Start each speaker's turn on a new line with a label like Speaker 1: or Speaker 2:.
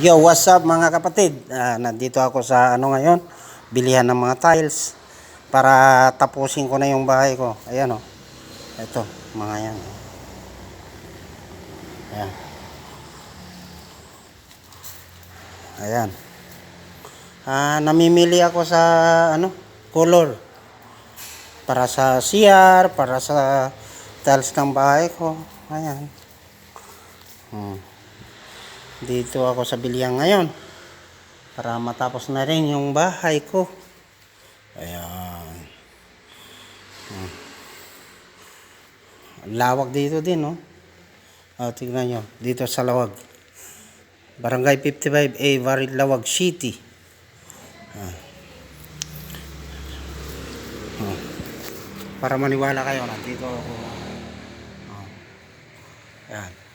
Speaker 1: Yo, what's up mga kapatid? Ah, nandito ako sa ano ngayon, bilihan ng mga tiles para tapusin ko na yung bahay ko. Ayan oh. Ito, mga yan. Ayan. Ayan. Ah, namimili ako sa ano, color. Para sa CR, para sa tiles ng bahay ko. Ayan. Hmm. Dito ako sa Bilyang ngayon. Para matapos na rin yung bahay ko. Ayan. Hmm. Ang Lawak dito din, no? Oh, tignan nyo. Dito sa Lawag. Barangay 55A, Varid Lawag City. Ah. Oh. Para maniwala kayo, nandito ako. Oh. Ayan.